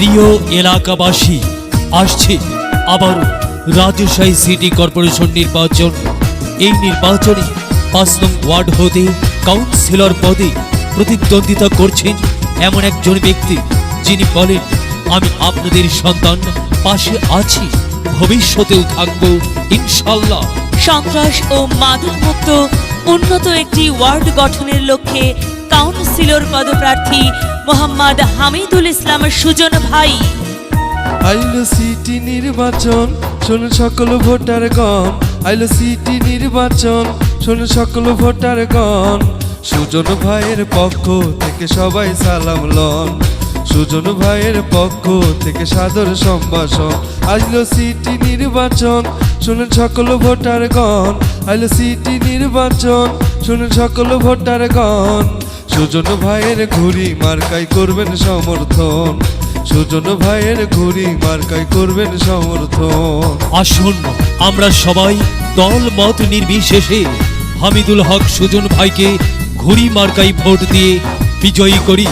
প্রিয় এলাকাবাসী, আসছে আবারও রাজশাহী সিটি কর্পোরেশন নির্বাচন। এই নির্বাচনে পাঁচ নং ওয়ার্ড হতে কাউন্সিলর পদে প্রতিদ্বন্দ্বিতা করছেন এমন একজন ব্যক্তি যিনি বলেন, আমি আপনাদের সন্তান, পাশে আছি, ভবিষ্যতেও থাকব ইনশাল্লাহ সন্ত্রাস ও মাদকমুক্ত উন্নত একটি ওয়ার্ড গঠনের লক্ষ্যে কাউন্সিলর পদপ্রার্থী মোহাম্মদ হামিদুল ইসলাম সুজন ভাই। আইলো সিটি নির্বাচন, শোনো সকল ভোটার গণ আইলো সিটি নির্বাচন, শোনো সকল ভোটার গণ সুজন ভাইয়ের পক্ষ থেকে সবাই সালাম লন। সুজন ভাইয়ের পক্ষ থেকে সাদর সম্ভাষণ। আইলো সিটি নির্বাচন শুনুন সকল ভোটার গণ আইলো সিটি নির্বাচন। শুনুন সকল ভোটার গণ সুজন ভাইয়ের ঘুরি মার্কাই করবেন সমর্থন। সুজন ভাইয়ের ঘুরি মার্কাই করবেন সমর্থন। আসুন আমরা সবাই দল মত নির্বিশেষে হামিদুল হক সুজন ভাইকে ঘুরি মার্কাই ভোট দিয়ে বিজয়ী করি।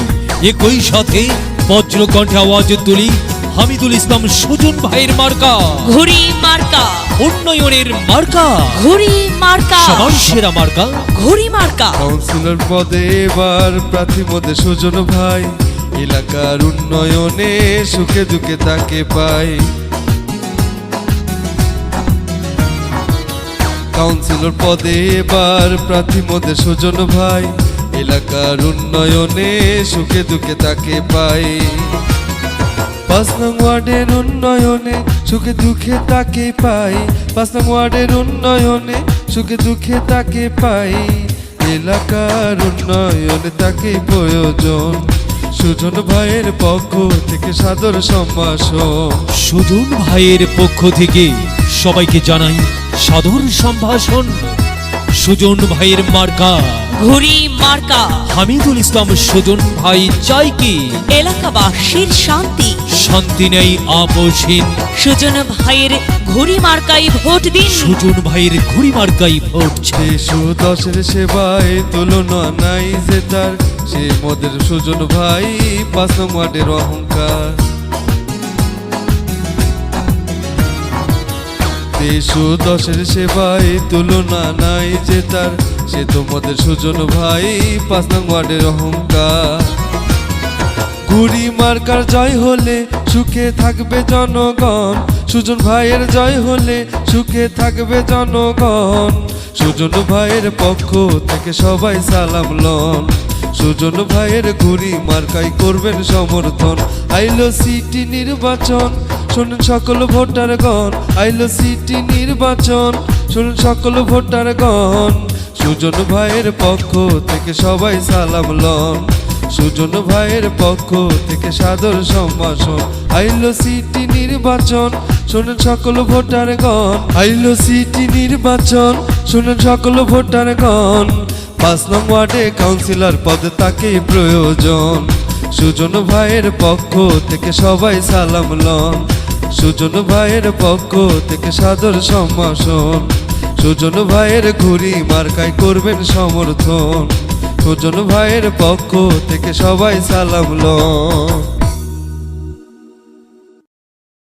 একই সাথে বজ্রকণ্ঠে আওয়াজ তুলি হামিদুল ইসলাম সুজন ভাইয়ের মার্কা। ঘুড়ি মার্কা। উন্নয়নের মার্কা। ঘুড়ি মার্কা। সবার সেরা মার্কা। ঘুড়ি মার্কা। কাউন্সিলর পদে এবার প্রার্থী মধ্যে সুজন ভাই। এলাকার উন্নয়নে সুখে দুঃখে তাকে পাই। কাউন্সিলর পদে এবার প্রার্থী মধ্যে সুজন ভাই। এলাকার উন্নয়নে সুখে দুঃখে তাকে পাই। পাঁচ নং ওয়ার্ডের উন্নয়নে সুখে দুঃখে তাকে পাই। পাঁচ নং ওয়ার্ডের উন্নয়নে সুখে দুঃখে তাকে পাই। এলাকার উন্নয়নে তাকে প্রয়োজন। সুজন ভাইয়ের পক্ষ থেকে সাদর সম্ভাষণ। সুজন ভাইয়ের পক্ষ থেকে সবাইকে জানাই সাদর সম্ভাষণ। সুজন ভাইয়ের মার্কা। ঘুড়ি মার্কা। হামিদুল ইসলাম সুজন ভাই চাই কি? এলাকাবাসীর শান্তি। শান্তি নেই আপোষহীন সুজন ভাইয়ের ঘুড়ি মার্কাই ভোট দিন। সুজন ভাইয়ের ঘুড়ি মার্কাই ভোট। চাই। দশের সেবায় তুলনা নাই যে তার। সে মোদের সুজন ভাই পাঁচ অহংকার। দেশু দশের সেবায় তুলনা নাই যে তার। সে তোমাদের সুজন ভাই পাঁচ নং ওয়ার্ডের অহংকার। গুড়ি মার্কার জয় হলে সুখে থাকবে জনগণ। সুজন ভাইয়ের জয় হলে সুখে থাকবে জনগণ। সুজন ভাইয়ের পক্ষ থেকে সবাই সালাম লন। সুজন ভাইয়ের ঘুরি মার্কাই করবেন সমর্থন। আইলো সিটি নির্বাচন, শুনুন সকল ভোটারগণ। আইলো সিটি নির্বাচন, শুনুন সকল ভোটারগণ। সুজন ভাইয়ের পক্ষ থেকে সবাই সালাম লন। সুজন ভাইয়ের পক্ষ থেকে সাদর সম্ভাষণ। আইলো সিটি নির্বাচন, শুনুন সকল ভোটারগণ। আইলো সিটি নির্বাচন, শুনুন সকল ভোটারগণ। পাঁচ নং ওয়ার্ডে কাউন্সিলর পদ তাকে প্রয়োজন। সুজন ভাইয়ের পক্ষ থেকে সবাই সালাম লন। সুজন ভাইয়ের পক্ষ থেকে সাদর সম্ভাষণ। সুজন ভাইয়ের ঘুরি মার্কাই করবেন সমর্থন। সুজন ভাইয়ের পক্ষ থেকে সবাই সালাম